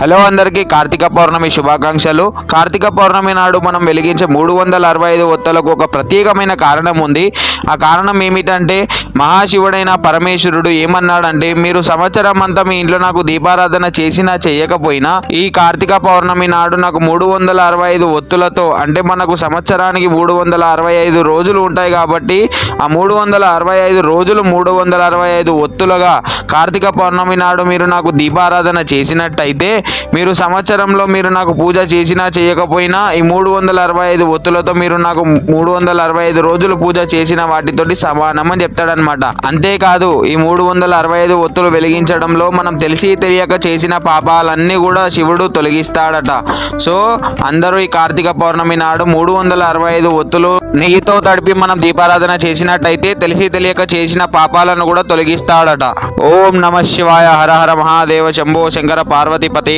Hello అందరికీ కార్తీక పౌర్ణమి శుభాకాంక్షలు. కార్తీక పౌర్ణమి నాడు మనం వెలిగించే మూడు వందల అరవై ఐదు ఒత్తులకు ఒక ప్రత్యేకమైన కారణం ఉంది. ఆ కారణం ఏమిటంటే మహాశివుడైన పరమేశ్వరుడు ఏమన్నాడంటే మీరు సంవత్సరం అంతా మీ ఇంట్లో నాకు దీపారాధన చేసినా చేయకపోయినా ఈ కార్తీక పౌర్ణమి నాడు నాకు మూడు వందల అరవై ఐదు ఒత్తులతో అంటే మనకు సంవత్సరానికి మూడు వందల అరవై ఐదు రోజులు ఉంటాయి కాబట్టి ఆ మూడు వందల అరవై ఐదు రోజులు మూడు వందల అరవై ఐదు ఒత్తులుగా కార్తీక పౌర్ణమి నాడు మీరు నాకు దీపారాధన చేసినట్టయితే మీరు సంవత్సరంలో మీరు నాకు పూజ చేసినా చేయకపోయినా ఈ మూడు వందల అరవై ఐదు ఒత్తులతో మీరు నాకు మూడు వందల అరవై ఐదు రోజులు పూజ చేసిన వాటితోటి సమానం అని చెప్తాడనమాట అంతేకాదు ఈ మూడు వందల అరవై ఐదు ఒత్తులు వెలిగించడంలో మనం తెలిసి తెలియక చేసిన పాపాలన్నీ కూడా శివుడు తొలగిస్తాడట. సో అందరూ ఈ కార్తీక పౌర్ణమి నాడు మూడు వందల అరవై ఐదు ఒత్తులు నెయ్యితో తడిపి మనం దీపారాధన చేసినట్టయితే తెలిసి తెలియక చేసిన పాపాలను కూడా తొలగిస్తాడట. ఓ ओम नमः शिवाय हर हर महादेव शंभो शंकर पार्वती पते।